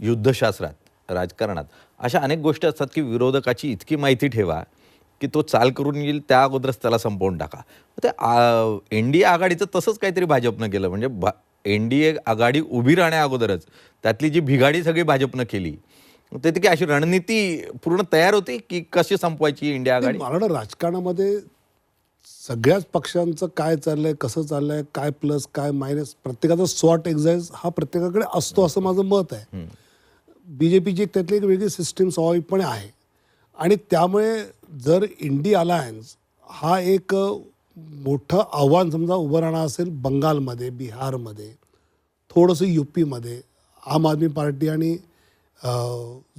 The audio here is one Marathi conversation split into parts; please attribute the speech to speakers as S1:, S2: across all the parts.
S1: युद्धशास्त्रात राजकारणात अशा अनेक गोष्टी असतात की विरोधकाची इतकी माहिती ठेवा की तो चाल करून येईल त्या अगोदरच त्याला संपवून टाका. ते एन डी ए आघाडीचं तसंच काहीतरी भाजपनं केलं म्हणजे भा एन डी ए आघाडी उभी राहण्या अगोदरच त्यातली जी भिगाडी सगळी भाजपनं केली ते काय अशी रणनीती पूर्ण तयार होती की कशी संपवायची इंडिया आघाडी?
S2: मला राजकारणामध्ये सगळ्याच पक्षांचं काय चाललंय कसं चाललंय काय प्लस काय मायनस प्रत्येकाचा स्वॉट एक्झाईज हा प्रत्येकाकडे असतो असं माझं मत आहे. बी जे पीची त्यातली एक वेगळी सिस्टीम स्वाभाविकपणे आहे. आणि त्यामुळे जर इंडी अलायन्स हा एक मोठं आव्हान समजा उभं राहणार असेल बंगालमध्ये बिहारमध्ये थोडंसं यू पीमध्ये आम आदमी पार्टी आणि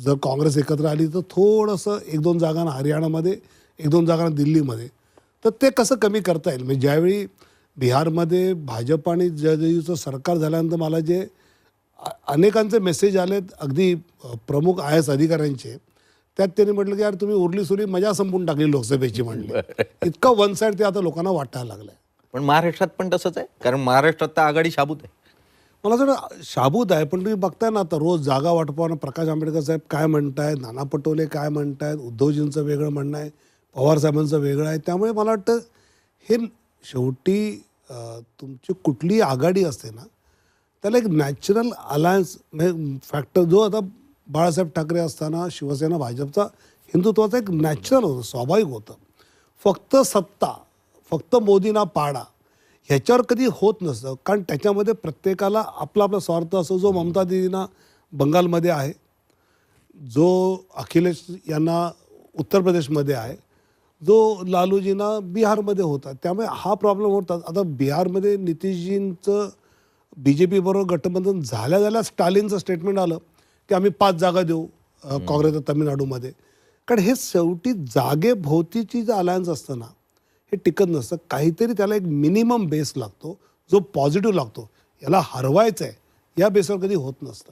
S2: जर काँग्रेस एकत्र आली तर थोडंसं एक दोन जागांना हरियाणामध्ये एक दोन जागांना दिल्लीमध्ये. तर ते कसं कमी करता येईल? म्हणजे ज्यावेळी बिहारमध्ये भाजप आणि जदयूचं सरकार झाल्यानंतर मला जे अनेकांचे मेसेज आलेत अगदी प्रमुख आय एस अधिकाऱ्यांचे. त्यात त्यांनी म्हटलं की यार तुम्ही उरली सुरी मजा संपून टाकली लोकसभेची म्हणली. इतकं वन साईड ते आता लोकांना वाटायला लागलंय.
S1: पण महाराष्ट्रात पण तसंच आहे? कारण महाराष्ट्रात तर आघाडी शाबूत आहे.
S2: मला असं शाबूत आहे पण तुम्ही बघताय ना आता रोज जागा वाटपावनं प्रकाश आंबेडकर साहेब काय म्हणतायत नाना पटोले काय म्हणतायत उद्धवजींचं वेगळं म्हणणं आहे पवार साहेबांचं वेगळं आहे. त्यामुळे मला वाटतं हे शेवटी तुमची कुठलीही आघाडी असते ना त्याला एक नॅचरल अलायन्स म्हणजे फॅक्टर जो आता बाळासाहेब ठाकरे असताना शिवसेना भाजपचा हिंदुत्वाचा एक नॅचरल होतं स्वाभाविक होतं. फक्त सत्ता फक्त मोदींना पाडा ह्याच्यावर कधी होत नसतं. कारण त्याच्यामध्ये प्रत्येकाला आपला आपला स्वार्थ असो जो ममता दिदींना बंगालमध्ये आहे जो अखिलेश यांना उत्तर प्रदेशमध्ये आहे जो लालूजींना बिहारमध्ये होता त्यामुळे हा प्रॉब्लेम होता. आता बिहारमध्ये नितीशजींचं बी जे पीबरोबर गठबंधन झाल्या झाल्या स्टालिनचं स्टेटमेंट आलं की आम्ही पाच जागा देऊ काँग्रेस तामिळनाडूमध्ये. कारण हे शेवटी जागेभोवतीची जे अलायन्स असतं ना हे टिकत नसतं काहीतरी त्याला एक मिनिमम बेस लागतो जो पॉझिटिव्ह लागतो याला हरवायचं आहे या बेसवर कधी होत नसतं.